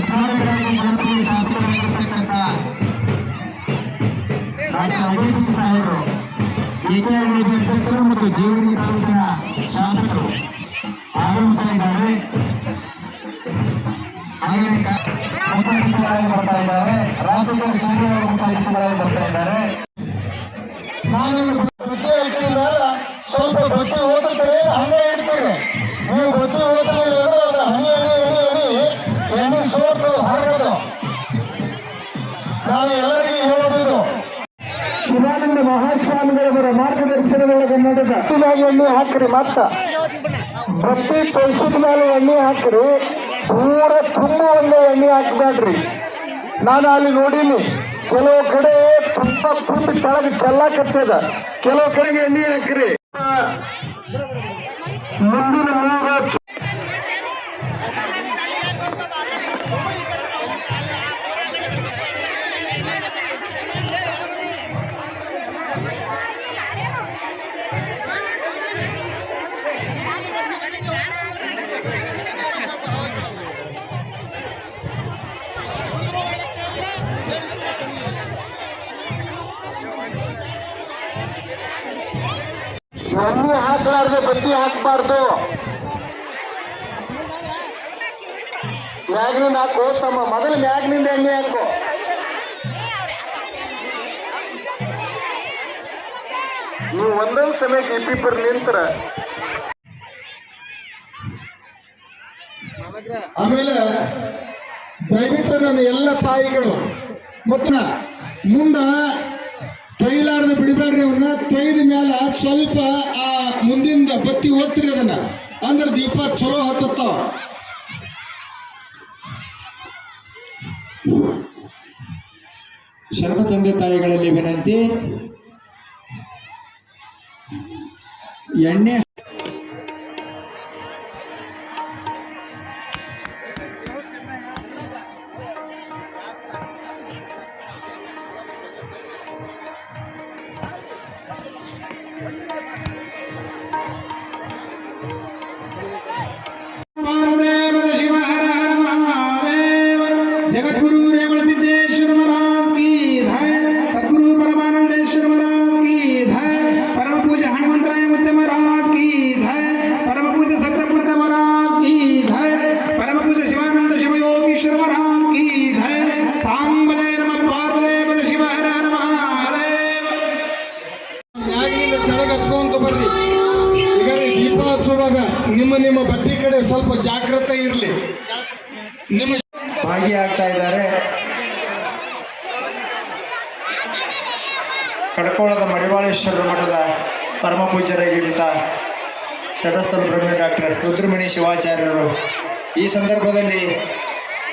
ಉದ್ಘಾಟಕರಾಗಿ ಜನಪ್ರಿಯ ಶಾಸಕರಾಗಿರ್ತಕ್ಕಂಥ ಡಾಕ್ಟರ್ ಅಜಯ್ ಸಿಂಗ್ ಸಾಹೇಬರು ಕೆಕೆಆರ್ಡಿಬಿ ಅಧ್ಯಕ್ಷರು ಮತ್ತು ಜೀವರಿಗೆ ತಾಲೂಕಿನ ಶಾಸಕರು ಆಗಮಿಸ್ತಾ ಇದ್ದಾರೆ. ಹಾಗೆಯೇ ಬರ್ತಾ ಇದ್ದಾರೆ. ರಾಜಕೀಯ ಮುಖ್ಯ ಬರ್ತಾ ಇದ್ದಾರೆ. ನಾನು ಬುದ್ಧಿ ಸ್ವಲ್ಪ ಬುದ್ಧಿ ಓದುತ್ತೇನೆ ಹಂಗೆ ಇಡ್ತೀರಿ ನೀವು ಬುದ್ಧಿ ಮಾರ್ಗದರ್ಶನದೊಳಗೆ ನಡೆದ ಹತ್ತಿನಾಗಿ ಎಣ್ಣೆ ಹಾಕ್ರಿ ಮತ್ತ. ಪ್ರತಿ ತುಳಸಿದ ಮೇಲೆ ಎಣ್ಣೆ ಹಾಕ್ರಿ. ಪೂರ ತುಂಬ ಒಂದು ಎಣ್ಣೆ ಹಾಕ್ಬೇಡ್ರಿ. ನಾನು ಅಲ್ಲಿ ನೋಡೀನಿ, ಕೆಲವು ಕಡೆ ತುಂಬ ತುಂಬಿ ಕೆಳಗೆ ಚೆಲ್ಲಾಕತ್ತದ. ಕೆಲವು ಕಡೆಗೆ ಎಣ್ಣೆ ಹಾಕ್ರಿ. ಮುಂದಿನ ಹಾಕಲಾರ್ದೆ ಹಾಕ್ಲಾರ್ದೆ ಬತ್ತಿ ಹಾಕಬಾರ್ದು. ಮ್ಯಾಗ್ನಿಂದ ಹಾಕೋ ತಮ್ಮ, ಮೊದಲು ಮ್ಯಾಗ್ನಿಂದ ಎಣ್ಣೆ ಹಾಕೋ. ನೀವು ಒಂದೊಂದು ಸಮಯಕ್ಕೆ ಇಬ್ಬಿಬ್ಬರು ನಿಂತರ. ಆಮೇಲೆ ದಯವಿಟ್ಟು ನನ್ನ ಎಲ್ಲ ತಾಯಿಗಳು ಮತ್ತು ಮುಂದ ತೊಯ್ಲಾರ್ದ ಬಿಡಬೇಡ್ರಿ ಅವ್ರನ್ನ ತೊಯ್ದ ಮೇಲೆ ಸ್ವಲ್ಪ, ಆ ಮುಂದಿಂದ ಬತ್ತಿ ಓದ್ತಿರಿ ಅದನ್ನ. ಅಂದ್ರ ದೀಪ ಚಲೋ ಹತ್ತುತ್ತಾವ ಶರಣ ತಂದೆ ತಾಯಿಗಳಲ್ಲಿ ವಿನಂತಿ. ಎಣ್ಣೆ महादेव जगतगुरु रेवण सिद्धेश्वर महाराज की जय सदगुरु परमानंदेश्वर महाराज की जय परम पूज्य हनुमंतराय मुत्य महाराज की जय परम पूज्य सत्यपुत्र महाराज की जय परम पूज्य शिवानंद शिव योगीश्वर महाराज की जय सांब जय नम पार्वदेव शिव हर हर महादेव ಮ್ಯಾಗಿನಿಂದ ಕೆಳಗೆ ಹಚ್ಕೊಂತ ಬರ್ರಿ ಈಗ ಈ ದೀಪ ಹಚ್ಚುವಾಗ ನಿಮ್ಮ ನಿಮ್ಮ ಬಡ್ಡಿ ಕಡೆ ಸ್ವಲ್ಪ ಜಾಗ್ರತೆ ಇರಲಿ ನಿಮ್ಮ ಆಗ್ತಾ ಇದ್ದಾರೆ. ಕಡ್ಕೋಳದ ಮಡಿವಾಳೇಶ್ವರ ಮಠದ ಪರಮ ಪೂಜಾರಿಗಿಂತ ಷಟಸ್ಥಲ ಪ್ರವೀಣ್ ಡಾಕ್ಟರ್ ರುದ್ರಮಣಿ ಶಿವಾಚಾರ್ಯರು ಈ ಸಂದರ್ಭದಲ್ಲಿ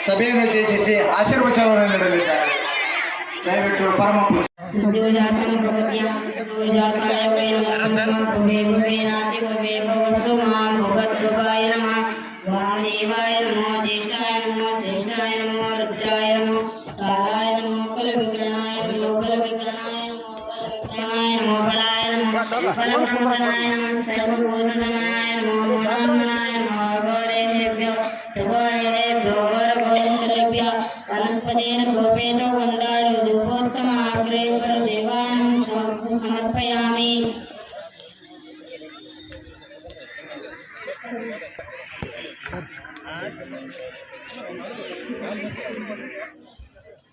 ಸಭೆಯನ್ನು ಉದ್ದೇಶಿಸಿ ಆಶೀರ್ವಚನವನ್ನು ನೀಡಲಿದ್ದಾರೆ. ದಯವಿಟ್ಟು ಪರಮ ಪೂಜೆ ಭುವೇ ಮಾಂ परमप्रदाय नमः सर्वभूतदमनाय नमो ब्रह्मणाय नमः गौरेभ्यो गौरेभ्यो गौरगौरेन्द्रेभ्य वनस्पतेन सोपेतो गन्धाडो धूपोत्तमाग्रे परदेवानं समर्पयामि